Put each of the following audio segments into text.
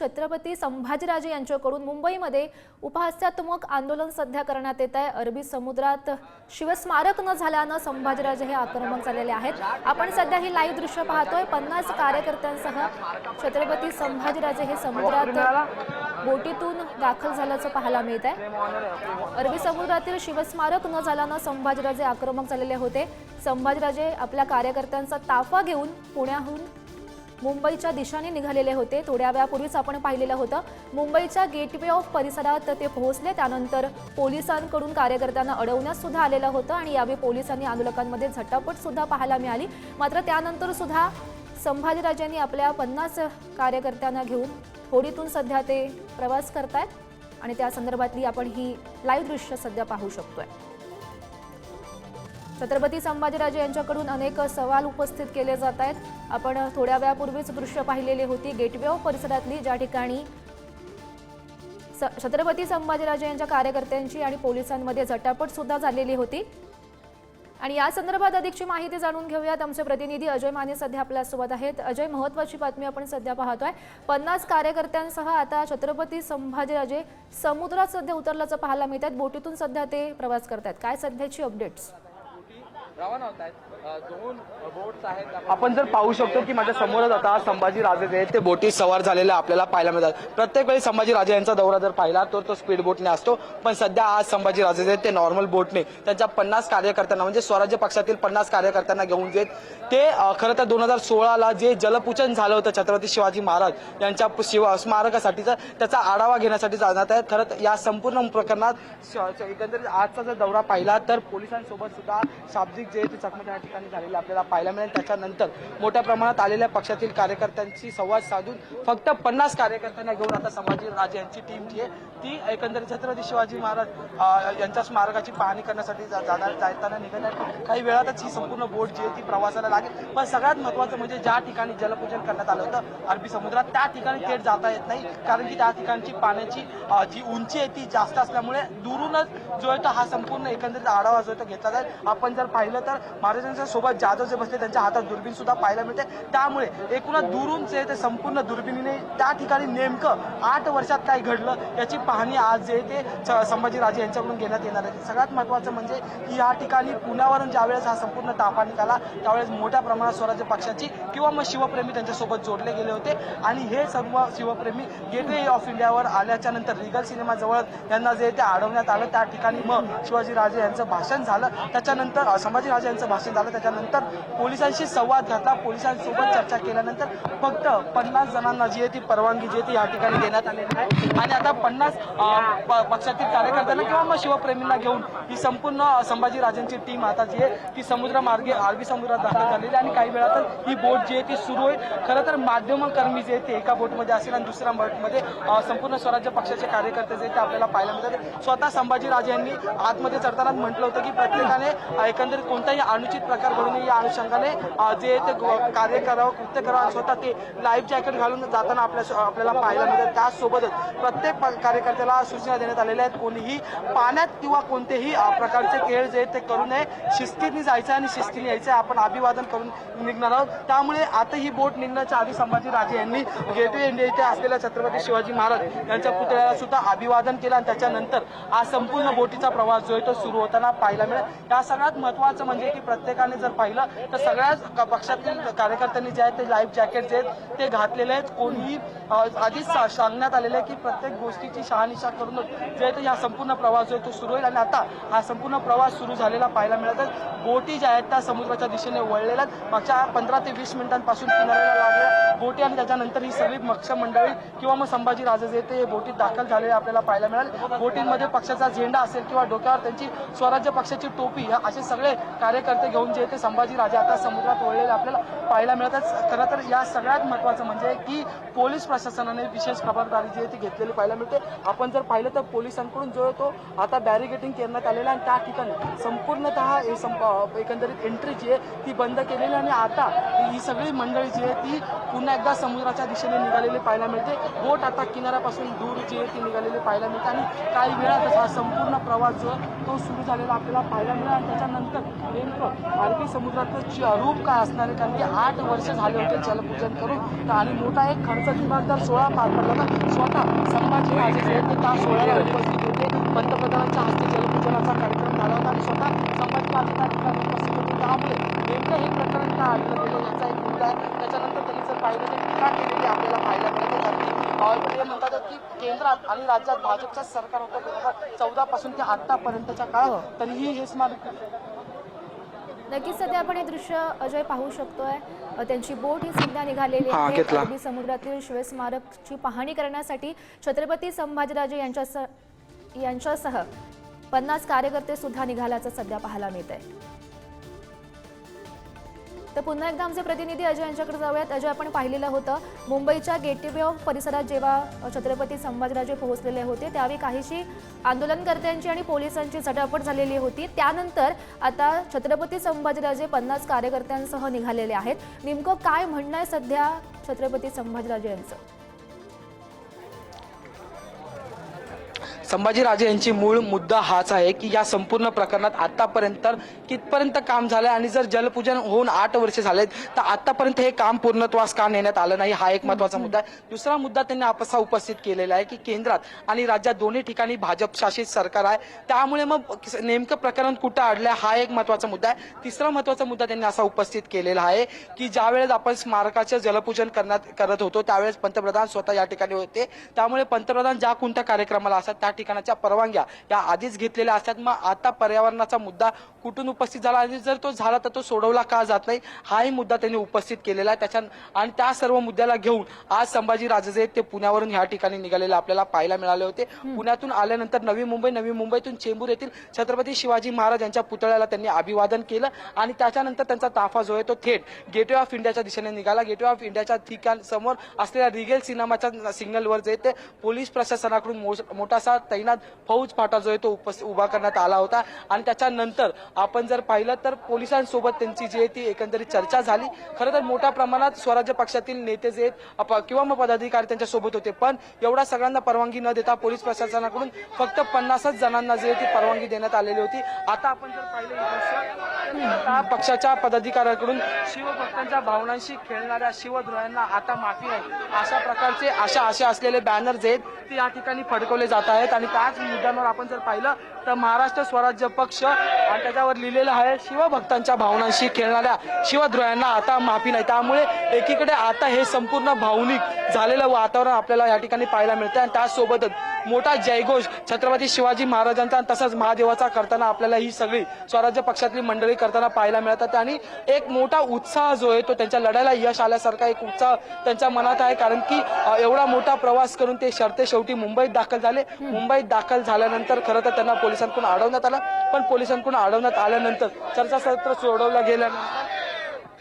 छत्रपती संभाजीराजे यांच्याकडून मुंबईमध्ये उपहास्यात्मक आंदोलन सध्या करण्यात येत आहे. अरबी समुद्रात शिवस्मारक न झाल्यानं संभाजीराजे हे आक्रमक झालेले आहेत. आपण सध्या ही लाईव्ह दृश्य पाहतोय. पन्नास कार्यकर्त्यांसह छत्रपती संभाजीराजे हे समुद्रात बोटीतून दाखल झाल्याचं पाहायला मिळत आहे. अरबी समुद्रातील शिवस्मारक न झाल्यानं संभाजीराजे आक्रमक झालेले होते. संभाजीराजे आपल्या कार्यकर्त्यांचा ताफा घेऊन पुण्याहून मुंबईच्या दिशेने निघालेले होते. थोड्या वेळापूर्वीच आपण पाहिलेलं होतं. मुंबईच्या गेटवे ऑफ परिसरात ते पोहोचले. त्यानंतर पोलिसांकडून कार्यकर्त्यांना अडवण्यास सुद्धा आलेलं होतं आणि यावेळी पोलिसांनी आंदोलकांमध्ये झटापट सुद्धा पाहायला मिळाली. मात्र त्यानंतर सुद्धा संभाजीराजांनी आपल्या पन्नास कार्यकर्त्यांना घेऊन होडीतून सध्या ते प्रवास करतायत. आणि त्या संदर्भातली आपण ही लाईव्ह दृश्य सध्या पाहू शकतोय. छत्रपती संभाजीराजे यांच्याकडून अनेक सवाल उपस्थित केले जात आहेत. आपण थोड्या वेळापूर्वीच दृश्य पाहिलेली होती. गेटवे ऑफ परिसरातली ज्या ठिकाणी स- छत्रपती संभाजीराजे यांच्या कार्यकर्त्यांची आणि पोलिसांमध्ये झटापट सुद्धा झालेली होती. आणि या संदर्भात अधिकची माहिती जाणून घेऊयात. आमचे प्रतिनिधी अजय माने सध्या आपल्यासोबत आहेत. अजय महत्वाची बातमी आपण सध्या पाहतोय. पन्नास कार्यकर्त्यांसह आता छत्रपती संभाजीराजे समुद्रात सध्या उतरल्याचं पाहायला मिळत आहेत बोटीतून सध्या ते प्रवास करतात काय सध्याची अपडेट्स रवाना होत आहेत दोन बोट्स आहेत. आपण जर पाहू शकतो की माझ्या समोरच आता संभाजी राजे जे आहेत ते बोटी सवार झालेले आपल्याला पाहायला मिळतात. प्रत्येक वेळी संभाजी राजे यांचा दौरा जर पाहिला तर तो स्पीड बोटने असतो. पण सध्या आज संभाजी राजे जे आहेत ते नॉर्मल बोटने त्यांच्या पन्नास कार्यकर्त्यांना म्हणजे स्वराज्य पक्षातील पन्नास कार्यकर्त्यांना घेऊन जे ते खरं तर दोन हजार सोळाला जे जलपूजन झालं होतं छत्रपती शिवाजी महाराज यांच्या शिव स्मारकासाठीचा त्याचा आढावा घेण्यासाठी जाण्यात आहे खरं तर या संपूर्ण प्रकरणात एकंदरीत आजचा जर दौरा पाहिला तर पोलिसांसोबत सुद्धा शाब्दिक जे ते चकमक या ठिकाणी झालेले आपल्याला पाहायला मिळेल. त्याच्यानंतर मोठ्या प्रमाणात आलेल्या पक्षातील कार्यकर्त्यांशी संवाद साधून फक्त पन्नास कार्यकर्त्यांना घेऊन आता संभाजी राजे यांची टीम जी आहे ती एकंदरीत छत्रपती शिवाजी महाराज यांच्या स्मारकाची पाहणी करण्यासाठी जाणार जाताना निघणार काही वेळातच ही संपूर्ण बोट जी आहे ती प्रवासाला लागेल. पण सगळ्यात महत्त्वाचं म्हणजे ज्या ठिकाणी जलपूजन करण्यात आलं होतं अरबी समुद्रात त्या ठिकाणी थेट जाता येत नाही. कारण की त्या ठिकाणची पाण्याची जी उंची आहे ती जास्त असल्यामुळे दुरूनच जो आहे तो हा संपूर्ण एकंदरीत आढावा जो आहे तो घेतला जाईल. आपण जर पाहिलं तर महाराजांच्या सोबत जाधव जे बसले त्यांच्या हातात दुर्बीण सुद्धा पाहायला मिळते. त्यामुळे एकूणच दुरून जे ते संपूर्ण दुर्बिणीने त्या ठिकाणी नेमकं आठ वर्षात काय घडलं याची पाहणी आज जे ते संभाजीराजे यांच्याकडून घेण्यात येणार आहे. सगळ्यात महत्त्वाचं म्हणजे की या ठिकाणी पुण्यावरून ज्यावेळेस हा संपूर्ण ताफा निघाला त्यावेळेस मोठ्या प्रमाणात स्वराज्य पक्षाची किंवा मग शिवप्रेमी त्यांच्यासोबत जोडले गेले होते. आणि हे सर्व शिवप्रेमी गेटवे ऑफ इंडियावर आल्याच्यानंतर रिगल सिनेमा जवळ यांना जे ते अडवण्यात आलं. त्या ठिकाणी मग शिवाजीराजे यांचं भाषण झालं. त्याच्यानंतर संभाजी अ, संभाजीराजे यांचं भाषण झालं. त्याच्यानंतर पोलिसांशी संवाद घातला. पोलिसांसोबत चर्चा केल्यानंतर फक्त पन्नास जणांना जी आहे ती परवानगी जी आहे ती या ठिकाणी देण्यात आलेली आहे. आणि आता पन्नास पक्षातील कार्यकर्त्यांना किंवा मग शिवप्रेमींना घेऊन ही संपूर्ण संभाजीराजांची टीम आता जी आहे ती समुद्रमार्गे अरबी समुद्रात दाखल झालेली आहे. आणि काही वेळातच ही बोट जी आहे ती सुरू आहे खरं तर माध्यमकर्मी जे आहे ते एका बोटमध्ये असेल आणि दुसऱ्या बोटमध्ये संपूर्ण स्वराज्य पक्षाचे कार्यकर्ते जे आहेत ते आपल्याला पाहायला मिळतात. स्वतः संभाजीराजे यांनी आतमध्ये चढताना म्हटलं होतं की प्रत्येकाने एकंदरीत कोणताही अनुचित प्रकार घडू नये या अनुषंगाने जे ते कार्य करावं कृत्य करावं आणि स्वतः ते लाईफ जॅकेट घालून जाताना आपल्या आपल्याला पाहायला मिळतात. त्यासोबतच प्रत्येक प- कार्यकर्त्याला सूचना देण्यात आलेल्या आहेत. कोणीही पाण्यात किंवा कोणतेही प्रकारचे खेळ जे ते करू नये. शिस्तीने जायचं आणि शिस्तीने यायचं आपण अभिवादन करून निघणार आहोत. त्यामुळे आता ही बोट निघण्याच्या आधी संभाजीराजे यांनी गेटवे इंडिया इथे असलेल्या छत्रपती शिवाजी महाराज यांच्या पुतळ्याला सुद्धा अभिवादन केलं आणि त्याच्यानंतर हा संपूर्ण बोटीचा प्रवास जो आहे तो सुरू होताना पाहायला मिळेल. या सगळ्यात महत्त्वाचं म्हणजे की प्रत्येकाने जर पाहिलं तर सगळ्याच पक्षातील कार्यकर्त्यांनी जे आहेत ते लाईफ जॅकेट जे आहेत ते घातलेले आहेत. कोणीही आधीच सांगण्यात आलेलं आहे की प्रत्येक गोष्टीची शहानिशा करूनच जे आहे ते हा संपूर्ण प्रवास जो आहे तो सुरू होईल. आणि आता हा संपूर्ण प्रवास सुरू झालेला पाहायला मिळत आहे. बोटी ज्या आहेत त्या समुद्राच्या दिशेने वळलेल्या आहेत. मागच्या पंधरा ते वीस मिनिटांपासून किनाऱ्याला लागल्या बोटी आणि त्याच्यानंतर ही सगळी मक्ष मंडळी किंवा मग संभाजी राजे जे ते बोटीत दाखल झालेले आपल्याला पाहायला मिळेल. बोटींमध्ये पक्षाचा झेंडा असेल किंवा डोक्यावर त्यांची स्वराज्य पक्षाची टोपी असे सगळे कार्यकर्ते घेऊन जे ते संभाजी राजे आता समुद्रात वळलेले आपल्याला पाहायला मिळतात. खरं तर या सगळ्यात महत्त्वाचं म्हणजे की पोलीस प्रशासनाने विशेष खबरदारी जी आहे ती घेतलेली पाहायला मिळते. आपण जर पाहिलं तर पोलिसांकडून जो तो आता बॅरिगेटिंग करण्यात आलेला आणि त्या ठिकाणी संपूर्णतः संप- एकंदरीत एंट्री जी आहे ती बंद केलेली आणि आता ही सगळी मंडळी जी आहे ती पुन्हा एकदा समुद्राच्या दिशेने निघालेली पाहायला मिळते. बोट आता किनाऱ्यापासून दूर जी आहे ती निघालेली पाहायला मिळते आणि काही वेळातच हा संपूर्ण प्रवास जो तो सुरू झालेला आपल्याला पाहायला मिळाला आणि त्याच्यानंतर नेमकं अरबी समुद्रातलं च- काय असणार आहे? कारण की आठ वर्ष झाले होते जलपूजन करून. तर आणि मोठा एक खर्च दिमागदार सोहळा पार पडला ना. स्वतः संभाजी राजे जे आहेत ते त्या सोहळ्याला उपस्थित होते पंतप्रधानांच्या हस्ते जलपूजनाचा कार्यक्रम झाला होता आणि स्वतः संभाजी राजे त्या ठिकाणी उपस्थित होते. त्यामुळे नेमकं हे प्रकरण का आलेलं गेलं याचा एक मुद्दा आहे. त्याच्यानंतर त्यांनी जर पाहिलं तर टीका केलेली आपल्याला पाहायला मिळते. कारण की अं, म्हणतात की केंद्रात आणि राज्यात भाजपचं सरकार होतं दोन हजार चौदा पासून ते आतापर्यंतच्या काळात तरीही हे स्मारक नक्कीच सध्या आपण हे दृश्य अजय पाहू शकतोय. त्यांची बोट ही सध्या निघालेली आहे. अरबी समुद्रातील शिवस्मारकची पाहणी करण्यासाठी. छत्रपती संभाजीराजे यांच्यासह यांच्यासह पन्नास कार्यकर्ते सुद्धा निघाल्याचं सध्या पाहायला मिळत आहे तर पुन्हा एकदा आमचे प्रतिनिधी अजय यांच्याकडे जाऊयात. अजय आपण पाहिलेलं होतं मुंबईच्या गेटवे ऑफ परिसरात जेव्हा छत्रपती संभाजीराजे पोहोचलेले होते त्यावेळी काहीशी आंदोलनकर्त्यांची आणि पोलिसांची झटापट झालेली होती. त्यानंतर आता छत्रपती संभाजीराजे पन्नास कार्यकर्त्यांसह निघालेले आहेत. नेमकं काय म्हणणं आहे सध्या छत्रपती संभाजीराजे यांचं? संभाजीराजे यांची मूळ मुद्दा हाच आहे की या संपूर्ण प्रकरणात आतापर्यंत कितपर्यंत काम झालं आणि जर जलपूजन होऊन आठ वर्षे झालेत तर आतापर्यंत हे काम पूर्णत्वास का नेण्यात आलं नाही? हा एक महत्त्वाचा मुद्दा आहे. दुसरा मुद्दा त्यांनी आपसा उपस्थित केलेला आहे की केंद्रात आणि राज्यात दोन्ही ठिकाणी भाजप शासित सरकार आहे. त्यामुळे मग नेमकं प्रकरण कुठं अडलंय हा एक महत्त्वाचा मुद्दा आहे. तिसरा महत्त्वाचा मुद्दा त्यांनी असा उपस्थित केलेला आहे की ज्या वेळेस आपण स्मारकाचं जलपूजन करण्यात करत होतो त्यावेळेस पंतप्रधान स्वतः या ठिकाणी होते. त्यामुळे पंतप्रधान ज्या कोणत्या कार्यक्रमाला असतात त्या ठिकाणाच्या परवानग्या या आधीच घेतलेल्या असतात. मग आता पर्यावरणाचा मुद्दा कुठून उपस्थित झाला? आणि जर तो झाला तर तो सोडवला का जात नाही? हाही मुद्दा त्यांनी उपस्थित केलेला आहे. त्याच्या आणि त्या सर्व मुद्द्याला घेऊन आज संभाजी राजे ते पुण्यावरून ह्या ठिकाणी निघालेले. आपल्याला पाहायला मिळाले होते. पुण्यातून आल्यानंतर नवी मुंबई नवी मुंबईतून चेंबूर येथील छत्रपती शिवाजी महाराज यांच्या पुतळ्याला त्यांनी अभिवादन केलं. आणि त्याच्यानंतर त्यांचा ताफा जो आहे तो थेट गेटवे ऑफ इंडियाच्या दिशेने निघाला. गेटवे ऑफ इंडियाच्या ठिकाण समोर असलेल्या रिगेल सिनेमाच्या सिग्नलवर जे ते पोलीस प्रशासनाकडून मोठासा तैनात फौज फाटा जो आहे तो उभा करण्यात आला होता. आणि त्याच्यानंतर आपण जर पाहिलं तर पोलिसांसोबत त्यांची जी आहे ती एकंदरीत चर्चा झाली. खरं तर मोठ्या प्रमाणात स्वराज्य पक्षातील नेते जे आहेत किंवा मग पदाधिकारी त्यांच्यासोबत होते. पण एवढा सगळ्यांना परवानगी न देता पोलीस प्रशासनाकडून फक्त पन्नासच जणांना जे आहे ती परवानगी देण्यात आलेली होती. आता आपण जर पाहिलं त्या पक्षाच्या पदाधिकाऱ्यांकडून शिवभक्तांच्या भावनांशी खेळणाऱ्या शिवद्रोह्यांना आता माफी नाही अशा प्रकारचे अशा असे असलेले बॅनर जे आहेत ते या ठिकाणी फडकवले जात आहेत. आणि त्याच मुद्द्यांवर आपण जर पाहिलं तर महाराष्ट्र स्वराज्य पक्ष आणि त्याच्यावर लिहिलेलं आहे शिवभक्तांच्या भावनांशी खेळणाऱ्या शिवद्रोह्यांना आता माफी नाही. त्यामुळे एकीकडे आता हे संपूर्ण भावनिक झालेलं वातावरण आपल्याला या ठिकाणी पाहायला मिळतं आणि त्याचसोबतच मोठा जयघोष छत्रपती शिवाजी महाराजांचा तसंच महादेवाचा करताना आपल्याला ही सगळी स्वराज्य पक्षातली मंडळी करताना पाहायला मिळतात. आणि एक मोठा उत्साह जो आहे तो त्यांच्या लढायला यश आल्यासारखा एक उत्साह त्यांच्या मनात आहे. कारण की एवढा मोठा प्रवास करून ते शर्ते शेवटी मुंबईत दाखल झाले. मुंबईत दाखल झाल्यानंतर खरं तर त्यांना पोलिसांकडून अडवण्यात आलं. पण पोलिसांकडून अडवण्यात आल्यानंतर चर्चासत्र सोडवलं गेल्यानंतर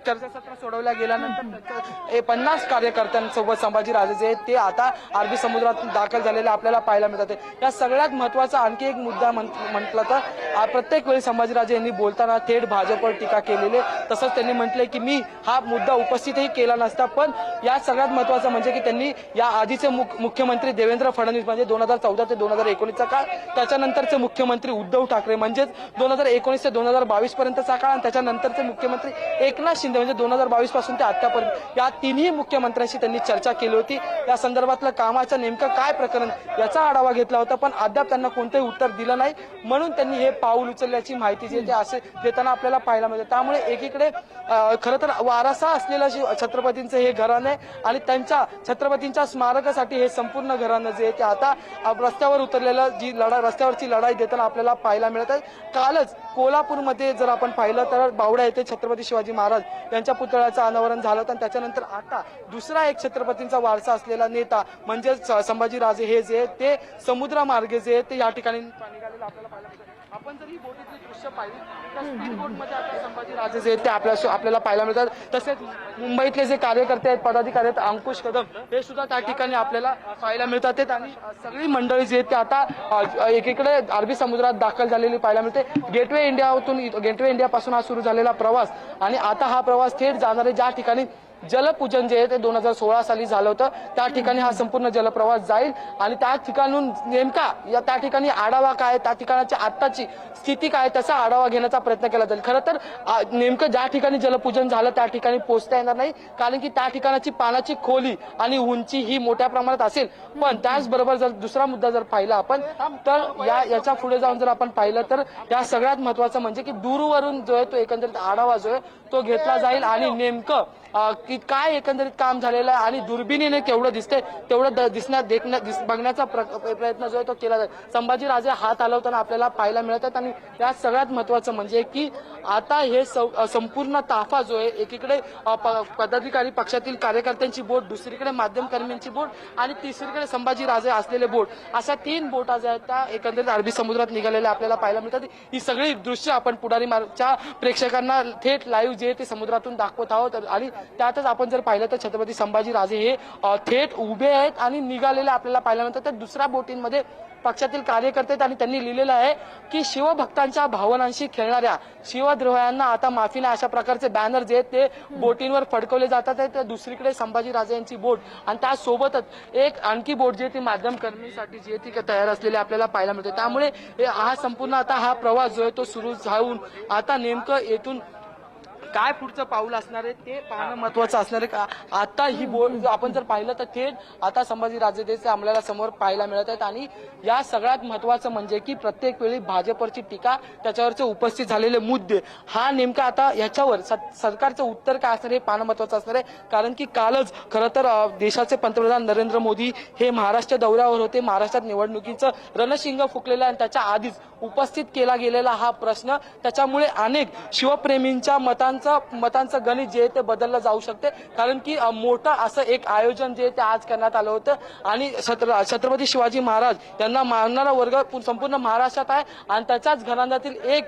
चर्चासत्र सोडवल्या गेल्यानंतर पन्नास कार्यकर्त्यांसोबत संभाजीराजे जे आहेत ते आता अरबी समुद्रात दाखल झालेले आपल्याला पाहायला मिळतात. या सगळ्यात महत्त्वाचा आणखी एक मुद्दा म्हण- म्हटलं तर प्रत्येक वेळी संभाजीराजे यांनी बोलताना थेट भाजपवर टीका केलेली तसंच त्यांनी म्हटलंय की मी हा मुद्दा उपस्थितही केला नसता पण या सगळ्यात महत्वाचं म्हणजे की त्यांनी या आधीचे मुख- मुख्यमंत्री देवेंद्र फडणवीस म्हणजे दोन हजार चौदा ते दोन हजार एकोणीसचा काळ त्याच्यानंतरचे मुख्यमंत्री उद्धव ठाकरे म्हणजेच दोन हजार एकोणीस ते दोन हजार बावीस पर्यंतचा काळ आणि त्याच्यानंतरचे मुख्यमंत्री एकनाथ शिंदे म्हणजे दोन हजार बावीसपासून ते आतापर्यंत या तिन्ही मुख्यमंत्र्यांशी त्यांनी चर्चा केली होती. या संदर्भातलं कामाचं नेमकं काय प्रकरण याचा आढावा घेतला होता पण अद्याप त्यांना कोणतंही उत्तर दिलं नाही. म्हणून त्यांनी हे पाऊल उचलल्याची माहिती जी असे देताना आपल्याला पाहायला मिळते. त्यामुळे एकीकडे खरं तर वारसा असलेलं जे छत्रपतींचं हे घराणं आहे आणि त्यांच्या छत्रपतींच्या स्मारकासाठी हे संपूर्ण घराणं जे आहे ते आता रस्त्यावर उतरलेलं जी लढा रस्त्यावरची लढाई देताना आपल्याला पाहायला मिळत आहे. कालच कोल्हापूरमध्ये जर आपण पाहिलं तर बावडा येथे छत्रपती शिवाजी महाराज यांच्या पुतळ्याचं अनावरण झालं होतं आणि त्याच्यानंतर आता दुसरा एक छत्रपतींचा वारसा असलेला नेता म्हणजेच संभाजीराजे हे जे ते समुद्रमार्गे जे ते या ठिकाणी आपल्याला पाहायला आपण जर ही बोटीतली दृश्य पाहिली तर स्पीड बोटमध्ये आता संभाजीराजे जे आहेत ते आपल्या आपल्याला पाहायला मिळतात. तसेच मुंबईतले जे कार्यकर्ते आहेत पदाधिकारी आहेत अंकुश कदम हे सुद्धा त्या ठिकाणी आपल्याला पाहायला मिळतात. आहेत आणि सगळी मंडळी जी आहेत ते आता एकीकडे अरबी समुद्रात दाखल झालेली पाहायला मिळते. गेटवे इंडियातून गेटवे इंडिया पासून हा सुरू झालेला प्रवास. आणि आता हा प्रवास थेट जाणारे ज्या ठिकाणी जलपूजन जे आहे ते दोन हजार सोळा साली झालं होतं. त्या ठिकाणी हा संपूर्ण जलप्रवास जाईल आणि त्या ठिकाणून नेमका या त्या ठिकाणी आढावा काय त्या ठिकाणाची आत्ताची स्थिती काय त्याचा आढावा घेण्याचा प्रयत्न केला जाईल. खरं तर आ, नेमकं ज्या ठिकाणी जलपूजन झालं त्या ठिकाणी पोहोचता येणार नाही कारण की त्या ठिकाणाची पाण्याची खोली आणि उंची ही मोठ्या प्रमाणात असेल. पण त्याचबरोबर जर दुसरा मुद्दा जर पाहिला आपण तर या याच्यापुढे जाऊन जर आपण पाहिलं तर या सगळ्यात महत्वाचं म्हणजे की दूरवरून जो आहे तो एकंदरीत आढावा जो आहे तो घेतला जाईल आणि नेमकं की काय एकंदरीत काम झालेलं आहे आणि दुर्बिणीने केवढं दिसतंय तेवढं दिसण्या देखण्या- दिस- बघण्याचा प्रयत्न जो आहे तो केला जाईल. संभाजीराजे हात हलवताना आपल्याला पाहायला मिळतात आणि या सगळ्यात महत्वाचं म्हणजे की आता हे संपूर्ण ताफा जो आहे एकीकडे प- पदाधिकारी पक्षातील कार्यकर्त्यांची बोट दुसरीकडे माध्यमकर्मींची बोट आणि तिसरीकडे संभाजीराजे असलेले बोट. अशा तीन बोट ज्या आहेत त्या एकंदरीत अरबी समुद्रात निघालेल्या आपल्याला पाहायला मिळतात. ही सगळी दृश्य आपण पुढारी मार्गच्या प्रेक्षकांना थेट लाईव्ह जे आहे ते समुद्रातून दाखवत आहोत. आणि त्यातच आपण जर पाहिलं तर छत्रपती संभाजीराजे हे थेट उभे आहेत आणि निघालेले आपल्याला पाहायला मिळतात. तर दुसऱ्या बोटींमध्ये पक्षातील कार्यकर्ते आहेत आणि त्यांनी लिहिलेलं आहे की शिवभक्तांच्या भावनांशी खेळणाऱ्या शिवद्रोह्यांना आता माफी नाही. अशा प्रकारचे बॅनर जे आहेत ते बोटींवर फडकवले जातात आहे तर दुसरीकडे संभाजीराजे यांची बोट आणि त्यासोबतच एक आणखी बोट जी आहे ती माध्यम कर्मीसाठी जी आहे ती तयार असलेली आपल्याला पाहायला मिळते. त्यामुळे हे- हा संपूर्ण आता हा प्रवास जो आहे तो सुरू जाऊन आता नेमकं येथून काय पुढचं पाऊल असणार आहे ते पाहणं महत्वाचं असणार आहे. का आता ही बोर्ड आपण जर पाहिलं तर थेट आता संभाजी राजेदेचे आम्हाला समोर पाहायला मिळत आहेत. आणि या सगळ्यात महत्वाचं म्हणजे की प्रत्येक वेळी भाजपवरची टीका त्याच्यावरचे उपस्थित झालेले मुद्दे हा नेमका आता ह्याच्यावर सरकारचं उत्तर काय असणार हे पाहणं महत्वाचं असणार आहे. कारण की कालच खरं तर देशाचे पंतप्रधान नरेंद्र मोदी हे महाराष्ट्र दौऱ्यावर होते. महाराष्ट्रात निवडणुकीचं रणशिंग फुकलेलं आणि त्याच्या आधीच उपस्थित केला गेलेला हा प्रश्न. त्याच्यामुळे अनेक शिवप्रेमींच्या मतांचं मतांचं गणित जे आहे ते बदललं जाऊ शकते. कारण की मोठं असं एक आयोजन जे ते आज करण्यात आलं होतं. आणि छत्र- छत्रपती शिवाजी महाराज यांना मानणारा वर्ग संपूर्ण महाराष्ट्रात आहे. आणि त्याच्याच घराण्यातील एक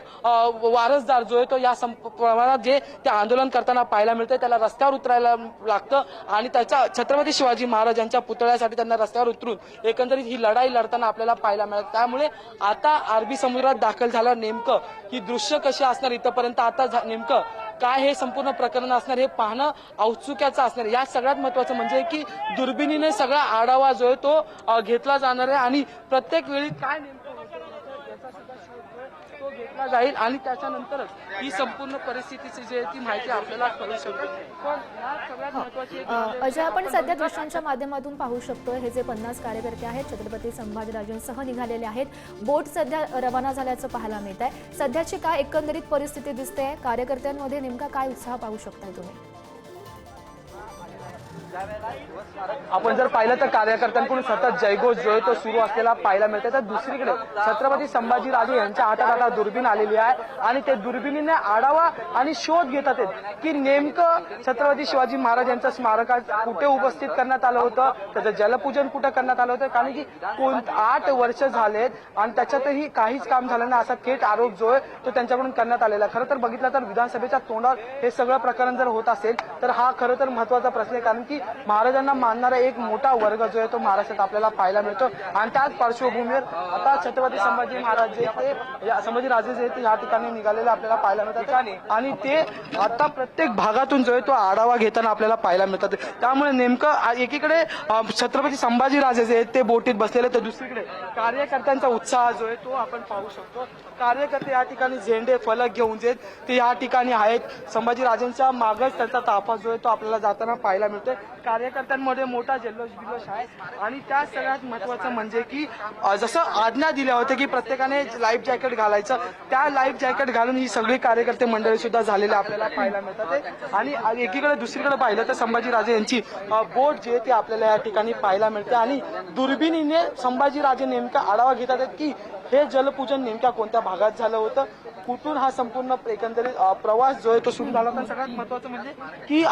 वारसदार जो आहे तो या प्रमाणात जे ते आंदोलन करताना पाहायला मिळते त्याला रस्त्यावर उतरायला लागतं. आणि त्याच्या छत्रपती शिवाजी महाराज यांच्या पुतळ्यासाठी त्यांना रस्त्यावर उतरून एकंदरीत ही लढाई लढताना आपल्याला पाहायला मिळत. त्यामुळे आता अरबी समुद्रात दाखल झालं नेमकं ही दृश्य कशी असणार इथपर्यंत. आता नेमकं काय हे संपूर्ण प्रकरण असणार हे पाहणं औत्सुक्याचं असणार या सगळ्यात महत्वाचं म्हणजे की दुर्बिणीने सगळा आढावा जो आहे तो घेतला जाणार आहे आणि प्रत्येक वेळी काय नेमकं होतं याचा सुद्धा शोध जो आहे तो घेतला जाईल आणि त्याच्यानंतरच ही संपूर्ण परिस्थितीची जी आहे ती माहिती आपल्याला कळू शकते. पण सगळ्यात महत्वाची अ, म्हणजे अजय आपण सध्या दृश्यांच्या माध्यमातून पाहू शकतो. हे जे पन्नास कार्यकर्ते आहेत छत्रपती संभाजीराजेंसह निघालेले आहेत. बोट सध्या रवाना झाल्याचं पाहायला मिळत आहे सध्याची काय एकंदरीत परिस्थिती दिसते कार्यकर्त्यांमध्ये नेमका काय उत्साह पाहू शकताय तुम्ही? आपण जर पाहिलं तर कार्यकर्त्यांकडून सतत जयघोष जो आहे तो सुरू असलेला पाहायला मिळते तर दुसरीकडे छत्रपती संभाजीराजे यांच्या हातात आता दुर्बीण आलेली आहे आणि ते दुर्बिणीने आढावा आणि शोध घेतात आहेत की नेमकं छत्रपती शिवाजी महाराज यांचं स्मारक कुठे उपस्थित करण्यात आलं होतं त्याचं जलपूजन कुठं करण्यात आलं होतं? कारण की कोण आठ वर्ष झालेत आणि त्याच्यातही काहीच काम झालं नाही असा थेट आरोप जो आहे तो त्यांच्याकडून करण्यात आलेला आहे. खरं तर बघितलं तर विधानसभेच्या तोंडावर हे सगळं प्रकरण जर होत असेल तर हा खरं तर महत्त्वाचा प्रश्न आहे. कारण की महाराजांना मानणारा एक मोठा वर्ग जो आहे तो महाराष्ट्रात आपल्याला पाहायला मिळतो. आणि त्याच पार्श्वभूमीवर आता छत्रपती संभाजी महाराज जे ते या- संभाजी राजे जे ते या ठिकाणी निघालेले आपल्याला पाहायला मिळतात. आणि ते आता प्रत्येक भागातून जो आहे तो आढावा घेताना आपल्याला पाहायला मिळतात. त्यामुळे नेमकं एकीकडे छत्रपती संभाजी राजे जे आहेत ते बोटीत बसलेले तर दुसरीकडे कार्यकर्त्यांचा उत्साह जो आहे तो आपण पाहू शकतो. कार्यकर्ते या ठिकाणी झेंडे फलक घेऊन जे ते या ठिकाणी आहेत. संभाजीराजेंच्या मागच त्यांचा ताफा जो आहे तो आपल्याला जाताना पाहायला मिळतोय. कार्यकर्त्यांमध्ये मोठा जल्लोष बिल्लोष आहे. आणि त्या सगळ्यात महत्वाचं म्हणजे की जसं आज्ञा दिल्या होत्या की प्रत्येकाने लाईफ जॅकेट घालायचं त्या लाईफ जॅकेट घालून ही सगळी कार्यकर्ते मंडळी सुद्धा झालेले आपल्याला पाहायला मिळतात. आणि एकीकडे दुसरीकडे पाहिलं तर संभाजीराजे यांची बोट जी आहे ती आपल्याला या ठिकाणी पाहायला मिळते. आणि दुर्बिणीने संभाजीराजे नेमका आढावा घेतात की हे जलपूजन नेमक्या कोणत्या भागात झालं होतं? कुठून हा संपूर्ण एकंदरीत प्रवास जो आहे तो सुरू झाला होता? सगळ्यात महत्वाचं म्हणजे की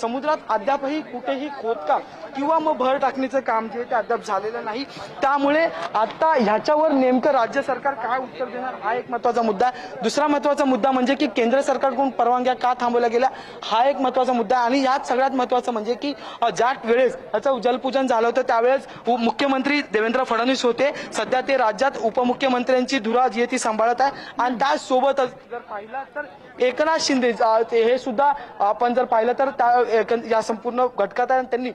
समुद्रात अद्यापही कुठेही खोदकाम किंवा मग भर टाकण्याचं काम जे ते अद्याप झालेलं नाही. त्यामुळे आता ह्याच्यावर नेमकं राज्य सरकार काय उत्तर देणार हा एक महत्त्वाचा मुद्दा आहे. दुसरा महत्त्वाचा मुद्दा म्हणजे की केंद्र सरकारकडून परवानग्या का थांबवल्या गेल्या? हा एक महत्त्वाचा मुद्दा आहे. आणि यात सगळ्यात महत्वाचं म्हणजे की ज्या वेळेस ह्याचं जलपूजन झालं होतं त्यावेळेस मुख्यमंत्री देवेंद्र फडणवीस होते. सध्या ते राज्यात मुख्यमंत्र्यांची धुरा जी आहे ती सांभाळत आहे. आणि सोबतच जर पाहिलं तर एकनाथ शिंदे हे सुद्धा आपण जर पाहिलं तर त्या या संपूर्ण घटकात आहे. त्यांनी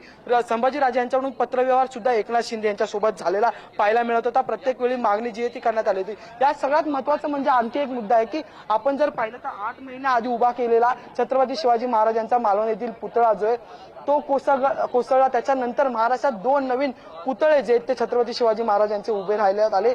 संभाजीराजे यांच्याकडून पत्रव्यवहार सुद्धा एकनाथ शिंदे यांच्या सोबत झालेला पाहायला मिळत होता. प्रत्येक वेळी मागणी जी आहे ती करण्यात आली होती. या सगळ्यात महत्वाचं म्हणजे आणखी एक मुद्दा आहे की आपण जर पाहिलं तर आठ महिन्या आधी उभा केलेला छत्रपती शिवाजी महाराजांचा मालवण येथील पुतळा जो आहे तो कोसळला कोसळला. त्याच्यानंतर महाराष्ट्रात दोन नवीन पुतळे जे आहेत ते छत्रपती शिवाजी महाराजांचे उभे राहिल्यात आले.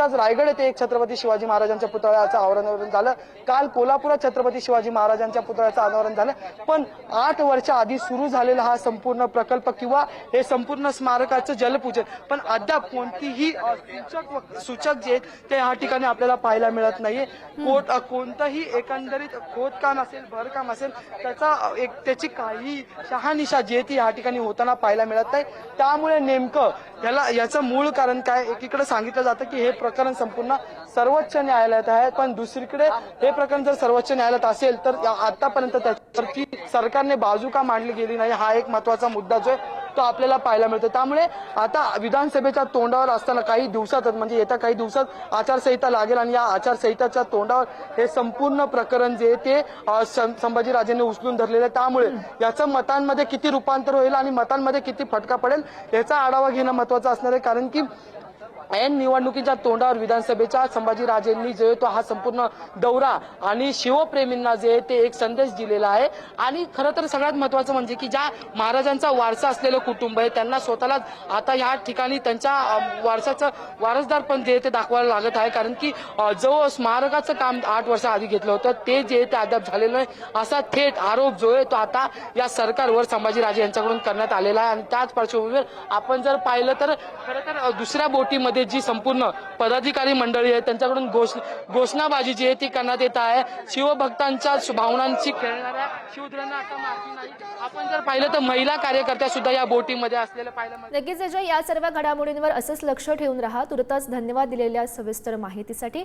नुकताच रायगड येथे एक छत्रपती शिवाजी महाराजांच्या पुतळ्याचं अनावरण झालं. काल कोल्हापुरात छत्रपती शिवाजी महाराजांच्या पुतळ्याचं अनावरण झालं. पण आठ वर्ष आधी सुरू झालेला हा संपूर्ण प्रकल्प किंवा हे संपूर्ण स्मारकाचं जलपूजन. पण अद्याप कोणतीही सूचक सूचक जे आहेत ते या ठिकाणी आपल्याला पाहायला मिळत नाहीये. कोट कोणतंही एकंदरीत खोदकाम असेल भरकाम असेल त्याचा एक त्याची काही शहानिशा जी आहे ती या ठिकाणी होताना पाहायला मिळत नाही. त्यामुळे नेमकं याला याचं मूळ कारण काय? एकीकडे सांगितलं जातं की हे प्रकरण संपूर्ण सर्वोच्च न्यायालयात आहे पण दुसरीकडे हे प्रकरण जर सर्वोच्च न्यायालयात असेल तर आतापर्यंत त्याच्यावरती सरकारने बाजू का मांडली गेली नाही? हा एक महत्त्वाचा मुद्दा जो आहे तो आपल्याला पाहायला मिळतो. त्यामुळे आता विधानसभेच्या तोंडावर असताना काही दिवसातच म्हणजे येत्या काही दिवसात आचारसंहिता लागेल आणि या आचारसंहिताच्या तोंडावर हे संपूर्ण प्रकरण जे ते सं- संभाजीराजेंनी उचलून धरलेलं आहे. त्यामुळे याचं मतांमध्ये किती रूपांतर होईल आणि मतांमध्ये किती फटका पडेल याचा आढावा घेणं महत्वाचं असणार आहे. कारण की ऐन निवडणुकीच्या तोंडावर विधानसभेच्या संभाजीराजेंनी जो आहे तो हा संपूर्ण दौरा आणि शिवप्रेमींना जे आहे ते एक संदेश दिलेला आहे. आणि खरं तर सगळ्यात महत्वाचं म्हणजे की ज्या महाराजांचा वारसा असलेलं कुटुंब आहे त्यांना स्वतःलाच आता या ठिकाणी त्यांच्या वारसाचं वारसदार पण जे ते दाखवायला लागत आहे. कारण की जो स्मारकाचं काम आठ वर्षाआधी घेतलं होतं. ते जे ते अद्याप झालेलं नाही. असा थेट आरोप जो आहे तो आता या सरकारवर संभाजीराजे यांच्याकडून करण्यात आलेला आहे. आणि त्याच पार्श्वभूमीवर आपण जर पाहिलं तर खरं तर दुसऱ्या बोटीमध्ये जी संपूर्ण पदाधिकारी मंडळी आहे त्यांच्याकडून घोष घोषणाबाजी जी आहे ती करण्यात येत आहे. शिवभक्तांच्या भावनांची खेळणाऱ्या शिवधुरांना आता माफी नाही. आपण जर पाहिलं तर महिला कार्यकर्त्या सुद्धा या बोटीमध्ये असलेलं पाहिलं लगेच अजय या सर्व घडामोडींवर असंच लक्ष ठेवून राहा. तुर्तास धन्यवाद दिलेल्या सविस्तर माहितीसाठी.